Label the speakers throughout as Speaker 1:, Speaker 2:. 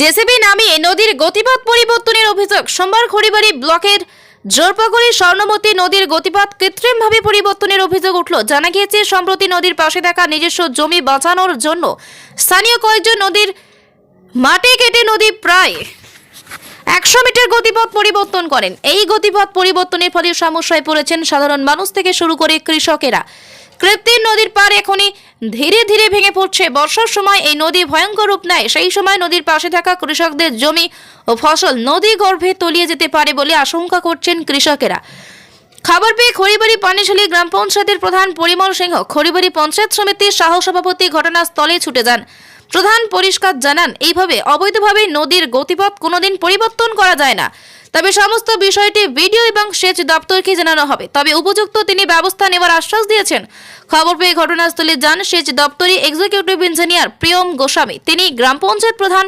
Speaker 1: JCB নামিয়ে নদীর গতিপথ পরিবর্তনের অভিযোগ। সোমবার খড়িবাড়ি ব্লকের জোরপাগুড়ি স্বর্ণমতী নদীর গতিপথ কৃত্রিমভাবে পরিবর্তনের অভিযোগ উঠল। জানা গিয়েছে, সম্প্রতি নদীর পাশে থাকা নিজস্ব জমি বাঁচানোর জন্য স্থানীয় কয়েকজন নদীর মাটি কেটে নদী প্রায় একশো মিটার গতিপথ পরিবর্তন করেন। এই গতিপথ পরিবর্তনের ফলে সমস্যায় পড়েছেন সাধারণ মানুষ থেকে শুরু করে কৃষকেরা। কৃত্রিম নদীর পার এখনই ধীরে ধীরে ভেঙে পড়ছে। বর্ষার সময় এই নদী ভয়ঙ্কর রূপ নেয়। সেই সময় নদীর পাশে থাকা কৃষকদের জমি ও ফসল নদী গর্ভে তলিয়ে যেতে পারে বলে আশঙ্কা করছেন কৃষকেরা। খবর পেয়ে খড়িবাড়ি পানিশালী গ্রাম পঞ্চায়েতের প্রধান পরিমল সিংহ খড়িবাড়ি পঞ্চায়েত সমিতির সহ সভাপতি ঘটনাস্থলে ছুটে যান। প্রধান পরিষ্কার জানান, এইভাবে অবৈধভাবে নদীর গতিপথ কোনোদিন পরিবর্তন করা যায় না। তবে সমস্ত বিষয়টি ভিডিও এবং সেচ দপ্তরকে জানানো হবে। তবে উপযুক্ত তিনি ব্যবস্থা নেওয়ার আশ্বাস দিয়েছেন। খবর পেয়ে ঘটনাস্থলে যান সেচ দপ্তরি এক্সিকিউটিভ ইঞ্জিনিয়ার প্রিয়ম গোস্বামী। তিনি গ্রাম পঞ্চায়েত প্রধান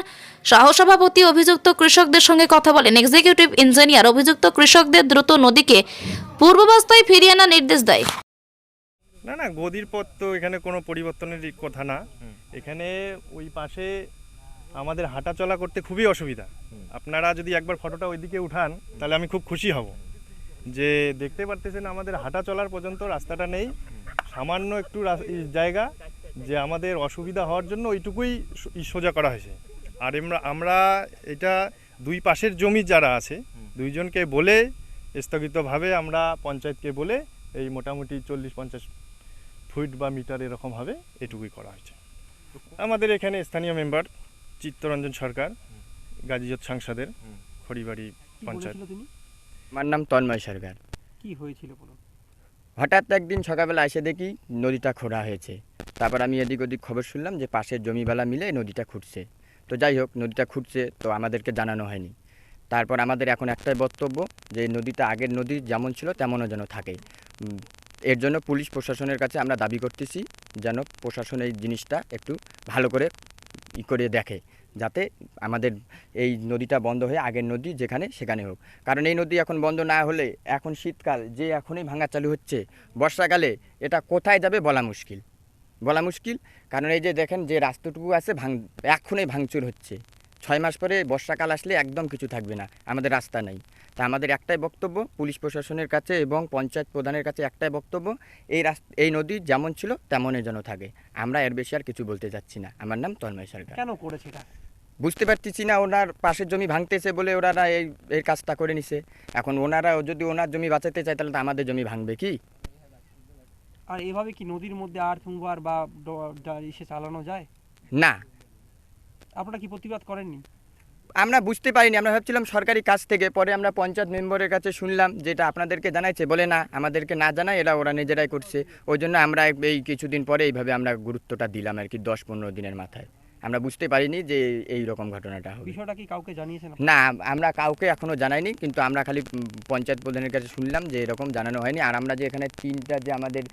Speaker 1: সহসভাপতি অভিযুক্ত কৃষকদের সঙ্গে কথা বলেন। এক্সিকিউটিভ ইঞ্জিনিয়ার অভিযুক্ত কৃষকদের দ্রুত নদীকে পূর্বাবস্থায় ফিরিয়ে আনার নির্দেশ দেয়।
Speaker 2: না না গদির পথ তো এখানে কোনো পরিবর্তনের কথা না। এখানে ওই পাশে আমাদের হাঁটা চলা করতে খুবই অসুবিধা। আপনারা যদি একবার ফটোটা ওইদিকে উঠান তাহলে আমি খুব খুশি হব। যে দেখতে পারতেছেন আমাদের হাঁটা চলার পর্যন্ত রাস্তাটা নেই। সামান্য একটু জায়গা যে আমাদের অসুবিধা হওয়ার জন্য ওইটুকুই সোজা করা হয়েছে। আর আমরা আমরা এটা দুই পাশের জমি যারা আছে দুইজনকে বলে স্থগিতভাবে আমরা পঞ্চায়েতকে বলে এই মোটামুটি চল্লিশ পঞ্চাশ ফুট বা মিটার এরকমভাবে এটুকুই করা হয়েছে। আমাদের এখানে স্থানীয় মেম্বার চিত্তরঞ্জন সরকার গাজীজত সাংসদের খড়িবাড়ি পঞ্চায়েত।
Speaker 3: আমার নাম তন্ময় সরকার।
Speaker 4: কি হয়েছিল বলুন?
Speaker 3: হঠাৎ একদিন সকালবেলা এসে দেখি নদীটা খোঁড়া হয়েছে। তারপর আমি এদিক ওদিক খবর শুনলাম যে পাশের জমিবেলা মিলে নদীটা খুঁটছে তো যাই হোক নদীটা খুঁটছে তো আমাদেরকে জানানো হয়নি। তারপর আমাদের এখন একটাই বক্তব্য যে নদীটা আগের নদী যেমন ছিল তেমনও যেন থাকে। এর জন্য পুলিশ প্রশাসনের কাছে আমরা দাবি করতেছি যেন প্রশাসন এই জিনিসটা একটু ভালো করে ই করে দেখে, যাতে আমাদের এই নদীটা বন্ধ হয়ে আগের নদী যেখানে সেখানে হোক। কারণ এই নদী এখন বন্ধ না হলে এখন শীতকাল যে এখনই ভাঙা চালু হচ্ছে, বর্ষাকালে এটা কোথায় যাবে বলা মুশকিল। বলা মুশকিল, কারণ এই যে দেখেন যে রাস্তাটুকু আছে ভাঙ, এখনই ভাঙচুর হচ্ছে। ছয় মাস পরে বর্ষাকাল আসলে একদম কিছু থাকবে না, আমাদের রাস্তা নেই। তা আমাদের একটাই বক্তব্য পুলিশ প্রশাসনের কাছে এবং পঞ্চায়েত প্রধানের কাছে একটাই বক্তব্য এই রাস্তা এই নদী যেমন ছিল তেমনই যেন থাকে। আমরা এর বেশি আর কিছু বলতে যাচ্ছি না। আমার নাম তন্ময় সরকার।
Speaker 4: কেন করেছে এটা?
Speaker 3: বুঝতে পারতেছি না ওনার পাশের জমি ভাঙতেছে বলে ওনারা এই এই কাজটা করে নিছে। এখন ওনারা যদি ওনার জমি বাঁচাতে চায় তাহলে তো আমাদের জমি ভাঙবে কি?
Speaker 4: আর এভাবে কি নদীর মধ্যে আর বা ইসে চালানো যায়?
Speaker 3: না।
Speaker 4: আপনারা কি প্রতিবাদ করেননি?
Speaker 3: আমরা বুঝতে পারিনি আমরা ভাবছিলাম সরকারি কাজ থেকে পরে আমরা পঞ্চায়েত মেম্বারের কাছে শুনলাম যেটা আপনাদেরকে জানাইছে বলে না আমাদেরকে না জানায় এরা ওরা নিজেরাই করছে। ওই জন্য আমরা এই কিছুদিন পরে এইভাবে আমরা গুরুত্বটা দিলাম আর কি দশ পনেরো দিনের মাথায়। আমরা বুঝতে পারিনি যে এই রকম ঘটনাটা হবে।
Speaker 4: বিষয়টা কি কাউকে জানিয়েছেন
Speaker 3: না আমরা কাউকে এখনও জানাইনি কিন্তু আমরা খালি পঞ্চায়েত প্রধানের কাছে শুনলাম যে এরকম জানানো হয়নি। আর আমরা যে এখানে তিনটা যে আমাদের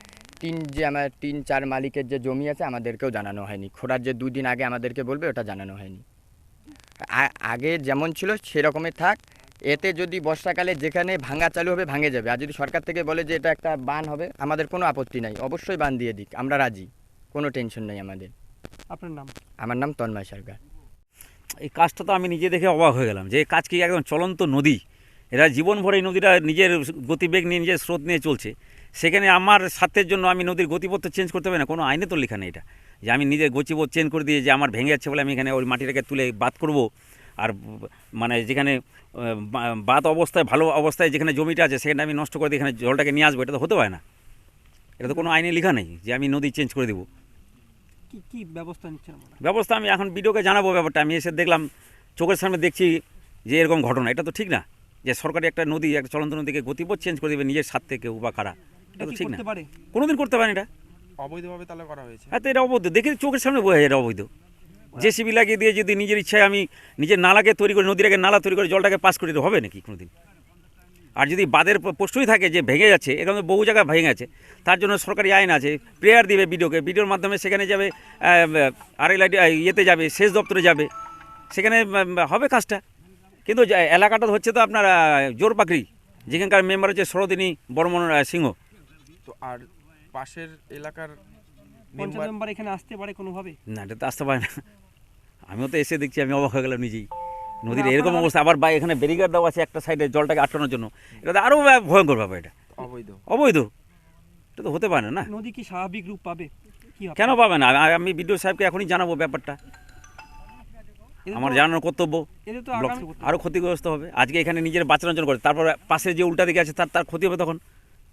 Speaker 3: তিন যে আমার তিন চার মালিকের যে জমি আছে আমাদেরকেও জানানো হয়নি। খোঁড়ার যে দুদিন আগে আমাদেরকে বলবে ওটা জানানো হয়নি। আগে যেমন ছিল সেরকমই থাক। এতে যদি বর্ষাকালে যেখানে ভাঙা চালু হবে ভাঙে যাবে। আর যদি সরকার থেকে বলে যে এটা একটা বান হবে আমাদের কোনো আপত্তি নাই। অবশ্যই বান দিয়ে দিক। আমরা রাজি। কোনো টেনশন নেই আমাদের।
Speaker 4: আপনার নাম?
Speaker 3: আমার নাম তন্ময় সরকার।
Speaker 5: এই কাজটা তো আমি নিজে দেখে অবাক হয়ে গেলাম যে এই কাজ কি একদম চলন্ত নদী? এরা জীবনভর এই নদীটা নিজের গতিবেগ নিয়ে নিজের স্রোত নিয়ে চলছে। সেখানে আমার স্বার্থের জন্য আমি নদীর গতিপথ চেঞ্জ করতে পারি না। কোনো আইনে তো লেখা নেই এটা। যে আমি নিজের গতিপথ চেঞ্জ করে দিয়ে যে আমার ভেঙে যাচ্ছে বলে আমি এখানে ওই মাটিটাকে তুলে বাদ করব। আর মানে যেখানে বাদ অবস্থায় ভালো অবস্থায় যেখানে জমিটা আছে সেখানে আমি নষ্ট করে দিয়ে এখানে জলটাকে নিয়ে আসব এটা তো হতে পারে না। এটা তো কোনো আইনে লেখা নেই যে আমি নদী চেঞ্জ করে দেবো।
Speaker 4: কি কি ব্যবস্থা নিচ্ছেন
Speaker 5: ব্যবস্থা আমি এখন ভিডিওকে জানাব ব্যাপারটা। আমি এসে দেখলাম চোখের সামনে দেখছি যে এরকম ঘটনা। এটা তো ঠিক না যে সরকারি একটা নদী একটা চলন্ত নদীকে গতিপথ চেঞ্জ করে দেবে নিজের স্বার্থে কেউ বা কারা। এটা তো ঠিক না।
Speaker 4: করতে পারে?
Speaker 5: কোনোদিন করতে পারেন এটা।
Speaker 6: অবৈধভাবে তাহলে করা হয়েছে।
Speaker 5: হ্যাঁ তো এটা অবৈধ। দেখে চোখের সামনে বোঝা যায় এটা অবৈধ। জেসিবি লাগিয়ে দিয়ে যদি নিজের ইচ্ছায় আমি নিজের নালাকে তৈরি করে নদীর আগে নালা তৈরি করে জলটাকে পাস করে হবে নাকি কোনোদিন? আর যদি বাদের প্রশ্নই থাকে যে ভেঙে যাচ্ছে এখানে বহু জায়গায় ভেঙে গেছে। তার জন্য সরকারি আইন আছে প্রেয়ার দিবে বিডিওকে। বিডিওর মাধ্যমে সেখানে যাবে আর ইয়েতে যাবে সেচ দপ্তরে যাবে। সেখানে হবে কাজটা। কিন্তু এলাকাটা হচ্ছে তো আপনার আহ, জোরপাকড়ি যেখানকার মেম্বার হচ্ছে সরোদিনী বর্মন সিংহ।
Speaker 6: তো আর পাশের এলাকার
Speaker 4: পঞ্চায়েত
Speaker 6: মেম্বার
Speaker 4: মেম্বার এখানে আসতে পারে কোনোভাবে?
Speaker 5: না এটা তো আসতে পারে না। আমিও তো এসে দেখছি আমি অবাক হয়ে গেলাম নিজেই। নদীর এরকম অবস্থা আবার বা এখানে ব্যারিকেড দেওয়া আছে একটা সাইডে জলটাকে আটকানোর জন্য। এটা তো আরও ভয়ঙ্কর ব্যাপার এটা।
Speaker 6: অবৈধ।
Speaker 5: অবৈধ। এটা তো হতে পারে না।
Speaker 4: নদী কি স্বাভাবিক রূপ পাবে?
Speaker 5: কেন পাবে না? আমি- আমি বিডিও সাহেবকে এখনই জানাব ব্যাপারটা। আমার জানানোর কর্তব্য। আরও ক্ষতিগ্রস্ত হবে। আজকে এখানে নিজের বাঁচানোর জন্য করে তারপর পাশে যে উল্টা দিকে আছে তার তার ক্ষতি হবে তখন।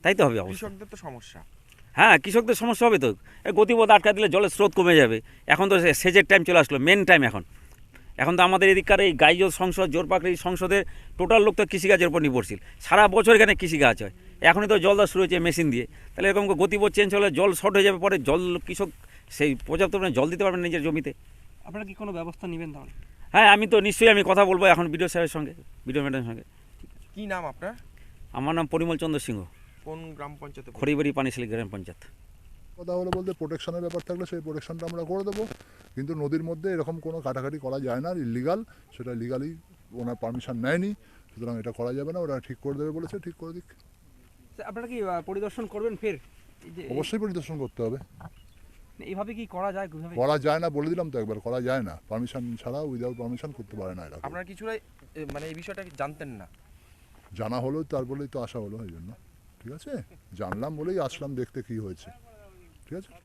Speaker 5: তাই তো হবে অবশ্যই
Speaker 6: কৃষকদের তো সমস্যা।
Speaker 5: হ্যাঁ কৃষকদের সমস্যা হবে তো। এই গতিপথ আটকা দিলে জলের স্রোত কমে যাবে। এখন তো সে- সেচের টাইম চলে আসলো মেন টাইম এখন। এখন তো আমাদের এদিককার এই গাইজ সংসদ জোরপাকড়ি সংসদের টোটাল লোক তো কৃষিকাজের উপর নির্ভরশীল। সারা বছর এখানে কৃষিকাজ হয়। এখনই তো জল দেওয়া শুরু হয়েছে মেশিন দিয়ে। তাহলে এরকম গতিপথ চেঞ্জ হলে জল শর্ট হয়ে যাবে পরে জল কৃষক সেই পর্যাপ্ত পরিমাণে জল দিতে পারবে না নিজের জমিতে।
Speaker 4: আপনারা কি কোনো ব্যবস্থা নেবেন তাহলে?
Speaker 5: হ্যাঁ আমি তো নিশ্চয়ই আমি কথা বলব এখন বিডিও সাহেবের সঙ্গে বিডিও ম্যাডামের সঙ্গে।
Speaker 6: কী নাম আপনার?
Speaker 5: আমার নাম পরিমল চন্দ্র সিংহ।
Speaker 6: কোন গ্রাম পঞ্চায়েতে
Speaker 5: খড়িবাড়ি পানিশালী গ্রাম পঞ্চায়েত।
Speaker 7: কথা হলো বলতে প্রোটেকশনের ব্যাপার থাকলে সেই প্রোটেকশনটা আমরা করে দেবো। কিন্তু নদীর মধ্যে এরকম কোনো কাটাকাটি করা যায় না ইলিগাল সেটা লিগালি ওনার পারমিশন নেয়নি। সুতরাং এটা করা যাবে না ওরা ঠিক করে দেবে বলেছে ঠিক করে দিক।
Speaker 4: আপনারা কি পরিদর্শন করবেন ফের? এই
Speaker 7: অবশ্যই পরিদর্শন করতে হবে।
Speaker 4: এইভাবে কি করা যায়
Speaker 7: করা যায় না বলে দিলাম তো একবার করা যায় না। পারমিশন ছাড়া উইদাউট পারমিশন করতে পারে না এরা
Speaker 6: আপনারা কিছুটা মানে এই বিষয়টা কি জানতেন না।
Speaker 7: জানা হলো তার বলেই তো আসা হলো এই জন্য। ঠিক আছে? জানলাম বলেই আসলাম দেখতে কি হয়েছে। ঠিক আছে?